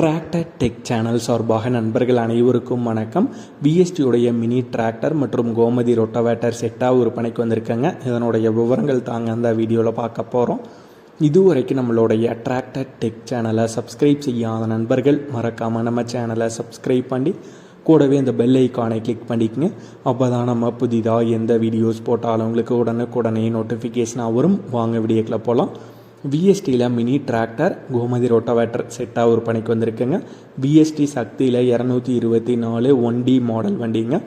Tractor tech channel சார்பாக நண்பர்கள் அனைவருக்கும் வணக்கம். பிஎஸ்டியுடைய மினி டிராக்டர் மற்றும் கோமதி ரொட்டவேட்டர் செட்டாக விற்பனைக்கு வந்திருக்கேங்க. இதனுடைய விவரங்கள் தாங்க அந்த வீடியோவில் பார்க்க போகிறோம் இதுவரைக்கும் நம்மளுடைய டிராக்டர் டெக் சேனலை சப்ஸ்கிரைப் செய்யாத நண்பர்கள் மறக்காமல் நம்ம சேனலை சப்ஸ்கிரைப் பண்ணி கூடவே இந்த பெல் ஐக்கானை கிளிக் பண்ணிக்கங்க. அப்போ தான் நம்ம புதிதாக எந்த வீடியோஸ் போட்டாலும் உங்களுக்கு உடனுக்குடனே நோட்டிஃபிகேஷனாக வரும். வாங்க வீடியோக்கில் போகலாம் விஎஸ்டியில் மினி டிராக்டர் கோமதி ரோட்டோவேட்டர் செட்டாக விற்பனைக்கு வந்திருக்குங்க. விஎஸ்டி சக்தியில் இரநூத்தி இருபத்தி நாலு ஒன் டி மாடல் வண்டிங்க.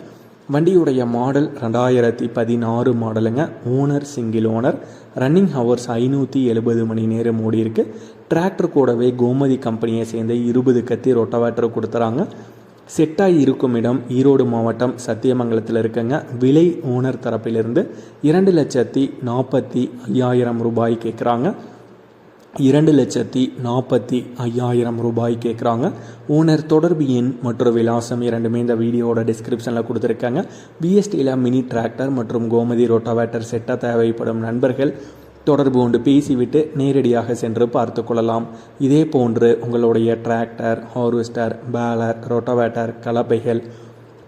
வண்டியுடைய மாடல் ரெண்டாயிரத்தி பதினாறு மாடலுங்க owner single owner running hours ஐநூற்றி எழுபது மணி நேரம் ஓடி இருக்கு டிராக்டர் கூடவே கோமதி கம்பெனியை சேர்ந்த இருபது கத்தி ரொட்டவேட்டர் கொடுத்துறாங்க. செட்டாக இருக்கும் இடம் ஈரோடு மாவட்டம் சத்தியமங்கலத்தில் இருக்குங்க. விலை ஓனர் தரப்பிலிருந்து இரண்டு லட்சத்தி நாற்பத்தி ஐயாயிரம் ரூபாய் கேட்குறாங்க இரண்டு லட்சத்தி நாற்பத்தி ஐயாயிரம் ரூபாய் கேட்குறாங்க ஓனர் தொடர்பு எண் மற்றும் விலாசம் இரண்டுமே இந்த வீடியோட டிஸ்கிரிப்ஷனில் கொடுத்துருக்காங்க. பிஎஸ்டியில் மினி டிராக்டர் மற்றும் கோமதி ரோட்டாவேட்டர் செட்டாக தேவைப்படும் நண்பர்கள் தொடர்பு கொண்டு பேசிவிட்டு நேரடியாக சென்று பார்த்து கொள்ளலாம். இதே போன்று உங்களுடைய டிராக்டர் ஹார்வெஸ்டர் பேலர் ரோட்டோவேட்டர் கலப்பைகள்